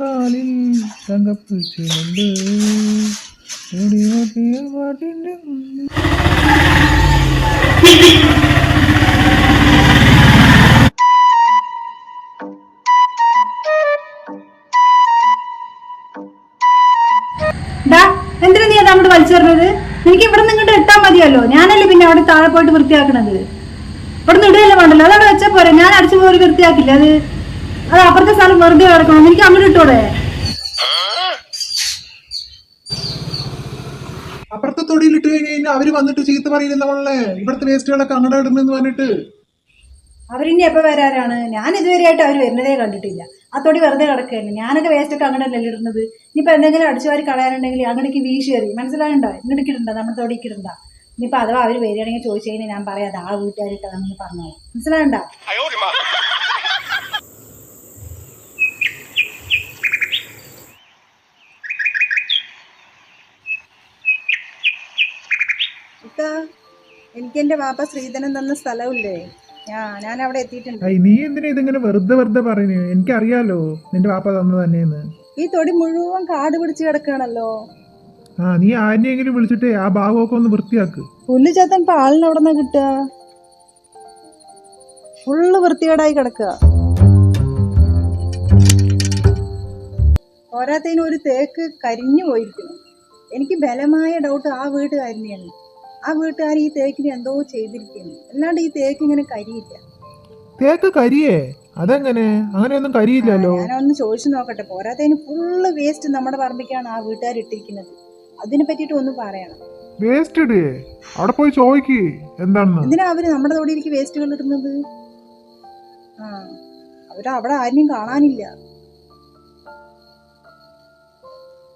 കാലിൽ തങ്കപ്പൂച്ചിനുണ്ട് ഓടി ഓടിയ പാട്ടിന്റെ എന്തിനാ നീ അത് അങ്ങോട്ട് വലിച്ചെറിഞ്ഞത് എനിക്ക് ഇവിടെ നിന്ന് ഇങ്ങോട്ട് ഇട്ടാ മതിയല്ലോ. ഞാനല്ലേ പിന്നെ അവിടെ താഴെ പോയിട്ട് വൃത്തിയാക്കണത്? ഇവിടെ നിന്ന് ഇടുകയല്ലേ വേണ്ടല്ലോ. അതവിടെ വെച്ചാൽ പോരെ. ഞാൻ അടിച്ചു പോയി വൃത്തിയാക്കില്ല. അത് അത് അപ്പുറത്തെ സ്ഥലം വെറുതെ കിടക്കണം. എനിക്ക് അങ്ങോട്ട് ഇട്ടോടെ? അപ്പുറത്തെ തൊടിയിൽ ഇട്ട് കഴിഞ്ഞ് കഴിഞ്ഞാൽ അവർ വന്നിട്ട് ചീത്ത പറയില്ല നമ്മളെ? ഇവിടുത്തെ വേസ്റ്റുകളൊക്കെ അങ്ങോട്ട് ഇടുന്നെന്ന് പറഞ്ഞിട്ട്. അവരിനി എപ്പോ വരാനാണ്? ഞാൻ ഇതുവരെ ആയിട്ട് അവർ വരുന്നതേ കണ്ടിട്ടില്ല. ആ തൊടി വെറുതെ കിടക്കുകയല്ലേ ഞാനൊക്കെ വേസ്റ്റ് ഒക്കെ അങ്ങോട്ടല്ലേ ഇടുന്നത്? ഇനിയിപ്പോ എന്തെങ്കിലും അടിച്ചു വാരി കളയാനുണ്ടെങ്കിൽ അങ്ങോട്ടേക്ക് വീശി എറി മനസ്സിലായണ്ടോ? ഇങ്ങോട്ടേക്ക് ഇടണ്ട നമ്മുടെ തൊടിക്ക് ഇടണ്ട ഇനിയിപ്പോ അഥവാ അവർ വരികയാണെങ്കിൽ ചോദിച്ചു കഴിഞ്ഞാൽ ഞാൻ പറയാം അത് ആ വീട്ടുകാരിട്ടതാണെന്ന് പറഞ്ഞോ മനസ്സിലായണ്ടോ? ഇക്കാ എനിക്ക് എന്റെ വാപ്പ ശ്രീധനം തന്ന സ്ഥലമില്ലേ? ഞാൻ അവിടെ എത്തിയിട്ടുണ്ട്. നീ എന്തിനാ ഇതിങ്ങനെ വെറുതെ വെറുതെ പറയുന്നു? എനിക്കറിയാലോ നിന്റെ വാപ്പ തന്നത് തന്നെയെന്ന്. ഈ തൊടി മുഴുവൻ കാട് പിടിച്ച് കിടക്കുകയാണല്ലോ ആ നീ ആരെയെങ്കിലും വിളിച്ചിട്ട് ആ ഭാഗമൊക്കെ ഒന്ന് വൃത്തിയാക്ക്. പുല്ല് ചത്തൻ ഇപ്പൊ ആളിന് എവിടെ നിന്നാ കിട്ടുക? ഫുള്ള് വൃത്തികേടായി കിടക്കുക. പോരാത്തതിന് ഒരു തേക്ക് കരിഞ്ഞു പോയിരിക്കുന്നു. എനിക്ക് ബലമായ ഡൗട്ട് ആ വീട്ടുകാരനെയാണ്. ആ വീട്ടുകാർ ഈ തേക്കിന് എന്തോ ചെയ്തിരിക്കുന്നു. അല്ലാണ്ട് ഈ തേക്ക് ഇങ്ങനെ കരിയില്ല. തേക്ക് കരിയേ? അതെങ്ങനെ? അങ്ങനെയൊന്നും കരിയില്ലല്ലോ. ഞാനൊന്ന് ചോദിച്ചു നോക്കട്ടെ. പോരാത്തതിന് ഫുള്ള് വേസ്റ്റ് നമ്മുടെ പറമ്പിക്കാണ് ആ വീട്ടുകാർ ഇട്ടിരിക്കുന്നത്. അതിനെ പറ്റിട്ട് ഒന്ന് പറയണം. വേസ്റ്റ് ഇടേ. അവിടെ പോയി ചോദിക്ക്. എന്താണെന്ന്. എന്തിനാ അവർ നമ്മുടെ തൊടിയിലേക്ക് വേസ്റ്റുകൾ ഇടുന്നത്? ആ അവർ അവിടെ ആരെയും കാണാനില്ല.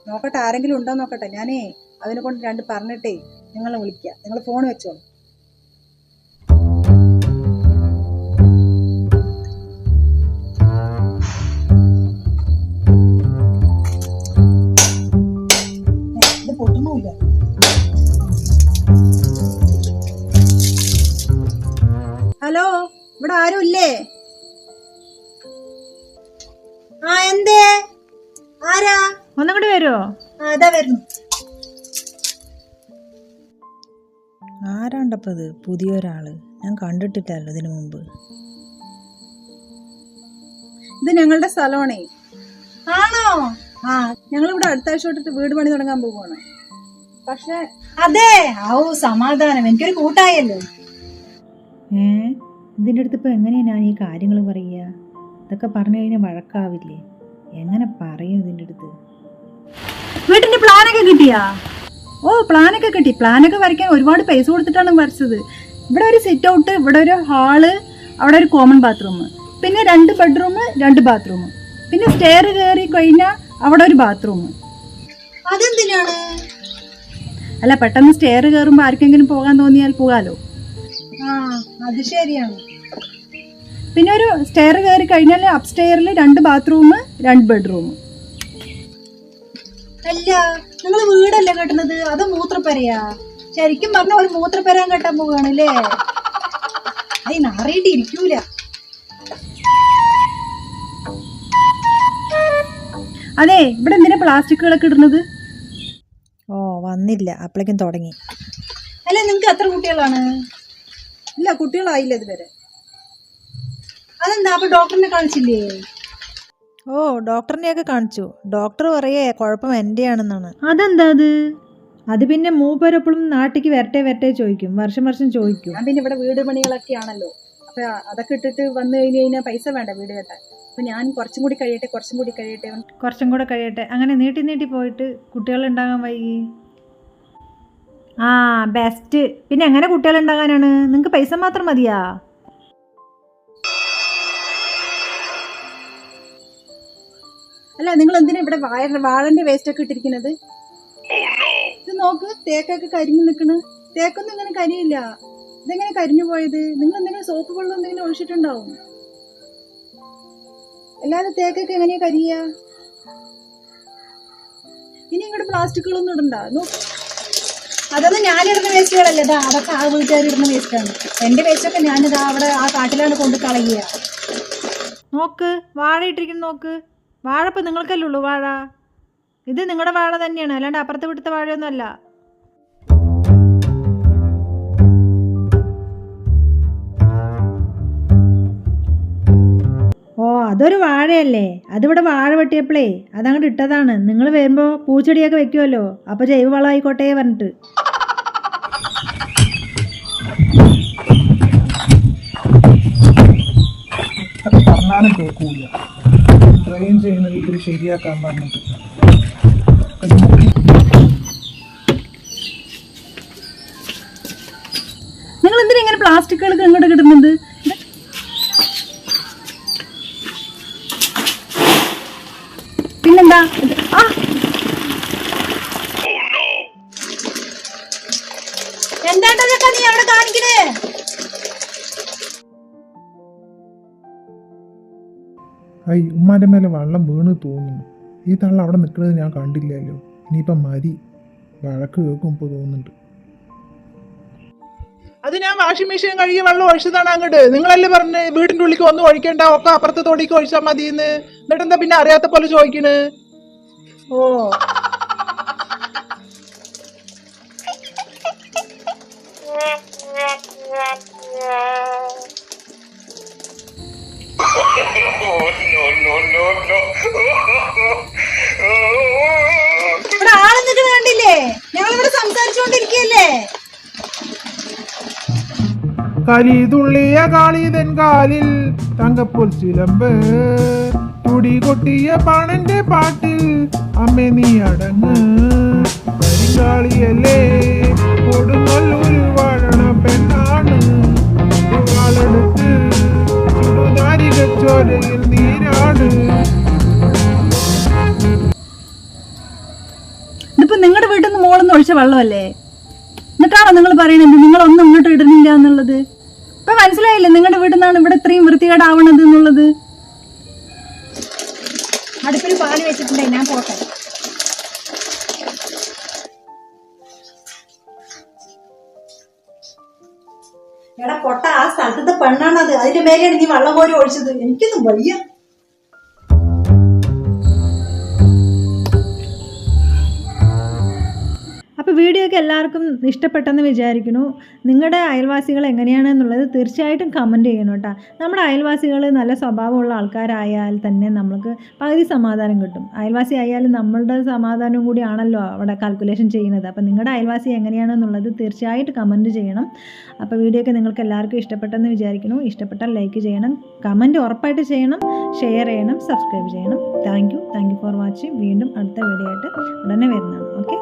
നോക്കട്ടെ ആരെങ്കിലും ഉണ്ടോ നോക്കട്ടെ. ഞാനേ അതിനെ കൊണ്ട് രണ്ട് പറഞ്ഞിട്ടേ നിങ്ങളെ വിളിക്കുക നിങ്ങൾ ഫോൺ വെച്ചോളൂ ഹലോ ഇവിടെ ആരും ഇല്ലേ? ആ എന്തേ? ആരാ? ഒന്നും കൂടി വരുമോ അതാ വരുന്നു. ആരാണ്ടപ്പോ ഇത് പുതിയൊരാൾ? ഞാൻ കണ്ടിട്ടില്ലല്ലോ ഇതിനു മുമ്പ്. ഇത് ഞങ്ങളുടെ സ്ഥലമാണേ ആണോ? ആ ഞങ്ങൾ ഇവിടെ അടുത്ത ആഴ്ച തൊട്ടിട്ട് വീട് പണി തുടങ്ങാൻ പോവാണ് പക്ഷെ അതെ ഓ സമാധാനം. എനിക്കൊരു കൂട്ടായല്ലോ. ഏ? ഇതിന്റെ അടുത്ത് ഇപ്പോൾ എങ്ങനെയാ ഞാൻ ഈ കാര്യങ്ങൾ പറയുക? ഇതൊക്കെ പറഞ്ഞു കഴിഞ്ഞാൽ വഴക്കാവില്ലേ? എങ്ങനെ പറയും ഇതിന്റെ അടുത്ത്? വീട്ടിന്റെ പ്ലാനൊക്കെ കിട്ടിയാ? ഓ പ്ലാനൊക്കെ കിട്ടി. പ്ലാനൊക്കെ വരയ്ക്കാൻ ഒരുപാട് പൈസ കൊടുത്തിട്ടാണ് വരച്ചത്. ഇവിടെ ഒരു സിറ്റ് ഔട്ട് ഇവിടെ ഒരു ഹാൾ അവിടെ ഒരു കോമൺ ബാത്റൂം പിന്നെ രണ്ട് ബെഡ്റൂം രണ്ട് ബാത്റൂം പിന്നെ സ്റ്റെയർ കയറി കഴിഞ്ഞാൽ അവിടെ ഒരു ബാത്റൂം അതെന്തിനാണ്? അല്ല പെട്ടെന്ന് സ്റ്റെയർ കയറുമ്പോൾ ആർക്കെങ്കിലും പോകാൻ തോന്നിയാൽ പോകാലോ. ആ അത് ശരിയാണ്. പിന്നെ ഒരു സ്റ്റെയർ കയറി കഴിഞ്ഞാൽ അപ് സ്റ്റെയറിൽ രണ്ട് ബാത്റൂം രണ്ട് ബെഡ്റൂം അല്ല നിങ്ങൾ വീടല്ലേ കെട്ടുന്നത്? അത് മൂത്രപ്പരയാ. ശരിക്കും പറഞ്ഞ ഒരു മൂത്രപ്പരാൻ കെട്ടാൻ പോവുകയാണല്ലേ അതിന് നാറിയിട്ട് ഇരിക്കൂല. അതെ ഇവിടെ എന്തിനാ പ്ലാസ്റ്റിക്കുകളൊക്കെ ഇടുന്നത്? ഓ വന്നില്ല. അപ്പളേക്കും തുടങ്ങി. അല്ല നിങ്ങൾക്ക് എത്ര കുട്ടികളാണ്? ഇല്ല കുട്ടികളായില്ല ഇതുവരെ. അതെന്താ? അപ്പൊ ഡോക്ടറിനെ കാണിച്ചില്ലേ? ഓ ഡോക്ടറിനെയൊക്കെ കാണിച്ചു. ഡോക്ടർ പറയേ കുഴപ്പം എന്റെയാണെന്നാണ് അതെന്താ അത്? അത് പിന്നെ മൂപ്പരെപ്പോഴും നാട്ടിക്ക് വരട്ടെ വരട്ടെ ചോദിക്കും. വർഷം വർഷം ചോദിക്കും. ഞാൻ പിന്നെ ഇവിടെ വീട് പണികളൊക്കെ ആണല്ലോ അപ്പൊ അതൊക്കെ ഇട്ടിട്ട് വന്നു കഴിഞ്ഞ് കഴിഞ്ഞാൽ പൈസ വേണ്ട വീട് കെട്ടാൻ. അപ്പൊ ഞാൻ കുറച്ചും കൂടി കഴിയട്ടെ കുറച്ചും കൂടി കഴിയട്ടെ കുറച്ചും കൂടെ കഴിയട്ടെ. അങ്ങനെ നീട്ടി നീട്ടി പോയിട്ട് കുട്ടികൾ ഉണ്ടാകാൻ വൈകി. ആ ബെസ്റ്റ് പിന്നെ എങ്ങനെ കുട്ടികൾ ഉണ്ടാകാനാണ് നിങ്ങൾക്ക് പൈസ മാത്രം മതിയാ? അല്ല നിങ്ങൾ എന്തിനാ ഇവിടെ വാഴ വാഴന്റെ വേസ്റ്റ് ഒക്കെ ഇട്ടിരിക്കുന്നത്? ഇത് നോക്ക് തേക്കൊക്കെ കരിഞ്ഞു നിൽക്കണ്. തേക്കൊന്നും ഇങ്ങനെ കരിയില്ല. ഇതെങ്ങനെ കരിഞ്ഞു പോയത്? നിങ്ങൾ എന്തെങ്കിലും സോപ്പ് വെള്ളം എന്തെങ്കിലും ഒഴിച്ചിട്ടുണ്ടാവും? അല്ലാതെ തേക്കൊക്കെ എങ്ങനെയാ കരിയ? ഇനി ഇങ്ങോട്ട് പ്ലാസ്റ്റിക്കുകളൊന്നും ഇടണ്ട. നോക്ക്. അതൊന്നും ഞാനിടുന്ന വേസ്റ്റുകളല്ലേ ഇതാ അതൊക്കെ ആ വീട്ടുകാർ ഇടുന്ന വേസ്റ്റാണ് എന്റെ വേസ്റ്റൊക്കെ ഞാനിതാ അവിടെ ആ കാട്ടിലാണ് കൊണ്ട് കളയുക. നോക്ക് വാഴ ഇട്ടിരിക്കുന്നു നോക്ക്. വാഴ ഇപ്പം നിങ്ങൾക്കല്ലേ ഉള്ളൂ വാഴ? ഇത് നിങ്ങളുടെ വാഴ തന്നെയാണ്. അല്ലാണ്ട് അപ്പുറത്ത് വിടുത്ത വാഴയൊന്നുമല്ല. ഓ അതൊരു വാഴയല്ലേ? അതിവിടെ വാഴ വെട്ടിയപ്പോഴേ അതങ്ങോട്ട് ഇട്ടതാണ്. നിങ്ങൾ വരുമ്പോൾ പൂച്ചെടിയൊക്കെ വെക്കുമല്ലോ അപ്പോൾ ജൈവവളം ആയിക്കോട്ടെ പറഞ്ഞിട്ട്. കേൾക്കൂല. ട്രെയിൻ ചെയ്യുന്ന ഇതിൽ ശരിയാക്കാൻ പറഞ്ഞിട്ട്. നിങ്ങൾ എന്തിനാ ഇങ്ങനെ പ്ലാസ്റ്റിക്കുകൾക്ക് ഇങ്ങോട്ട് കിട്ടുന്നത്? പിന്നെന്താ? ആ. എന്താണ്ടാ ചേട്ടാ നീ അവിടെ കാണിക്കണേ? ഐ ഉമ്മാന്റെ മേലെ വെള്ളം വീണ് തോന്നുന്നു. ഈ തള്ള അവിടെ നിൽക്കുന്നത് ഞാൻ കണ്ടില്ലല്ലോ. ഇനിയിപ്പം മതി. വഴക്ക് കേൾക്കും ഇപ്പോൾ തോന്നുന്നുണ്ട്. അത് ഞാൻ വാഷിംഗ് മെഷീൻ കഴുകി വെള്ളം ഒഴിച്ചതാണ് അങ്ങോട്ട് നിങ്ങളല്ലേ പറഞ്ഞ് വീടിന്റെ ഉള്ളിൽ ഒന്നും ഒഴിക്കണ്ട ഒക്കെ അപ്പുറത്തെ തോടിക്ക് ഒഴിച്ചാൽ മതി എന്ന് എന്നിട്ടെന്താ പിന്നെ അറിയാത്ത പോലെ ചോദിക്കണ്? ഓ. കലി തുള്ളിയ കാളിതൻ കാലിൽ തങ്കപ്പൊൽ ചിലമ്പ്. തുടി കൊട്ടിയ പാണന്റെ പാട്ടിൽ അമ്മ നീ അടങ്ങ്. കരിങ്കാളിയല്ലേ കൊടുങ്ങല്ലൂര് വാഴണ പെണ്ണാണ്. ചോരയിൽ നീരാണ്. നിങ്ങളുടെ വീട്ടിൽ നിന്ന് മോളൊന്നും ഒഴിച്ച വെള്ളമല്ലേ? എന്നിട്ടാണോ നിങ്ങൾ പറയണത്? നിങ്ങളൊന്നും ഇങ്ങോട്ട് ഇടുന്നില്ല ഇപ്പൊ മനസ്സിലായില്ലേ നിങ്ങളുടെ വീട്ടിൽ നിന്നാണ് ഇവിടെ ഇത്രയും വൃത്തികേടാവണത് എന്നുള്ളത്? അടുപ്പിൽ പാൽ വെച്ചിട്ടുണ്ടേ ഞാൻ പോട്ടെ. എടാ പൊട്ട ആ സ്ഥലത്തെ പെണ്ണാണത്. അതിന്റെ മേലെയാണ് നീ വള്ളം കോരി ഒഴിച്ചത്. എനിക്കൊന്നും വയ്യ. അപ്പോൾ വീഡിയോ ഒക്കെ എല്ലാവർക്കും ഇഷ്ടപ്പെട്ടെന്ന് വിചാരിക്കുന്നു. നിങ്ങളുടെ അയൽവാസികൾ എങ്ങനെയാണെന്നുള്ളത് തീർച്ചയായിട്ടും കമന്റ് ചെയ്യണം കേട്ടോ. നമ്മുടെ അയൽവാസികൾ നല്ല സ്വഭാവമുള്ള ആൾക്കാരായാൽ തന്നെ നമ്മൾക്ക് പകുതി സമാധാനം കിട്ടും. അയൽവാസി ആയാലും നമ്മളുടെ സമാധാനം കൂടിയാണല്ലോ അവിടെ കാൽക്കുലേഷൻ ചെയ്യുന്നത്. അപ്പോൾ നിങ്ങളുടെ അയൽവാസി എങ്ങനെയാണെന്നുള്ളത് തീർച്ചയായിട്ടും കമന്റ് ചെയ്യണം. അപ്പോൾ വീഡിയോ ഒക്കെ നിങ്ങൾക്ക് എല്ലാവർക്കും ഇഷ്ടപ്പെട്ടെന്ന് വിചാരിക്കുന്നു. ഇഷ്ടപ്പെട്ടാൽ ലൈക്ക് ചെയ്യണം. കമന്റ് ഉറപ്പായിട്ട് ചെയ്യണം. ഷെയർ ചെയ്യണം. സബ്സ്ക്രൈബ് ചെയ്യണം. Thank you thank you for watching വീണ്ടും അടുത്ത വീഡിയോ ആയിട്ട് ഉടനെ വരുന്നതാണ്. ഓക്കെ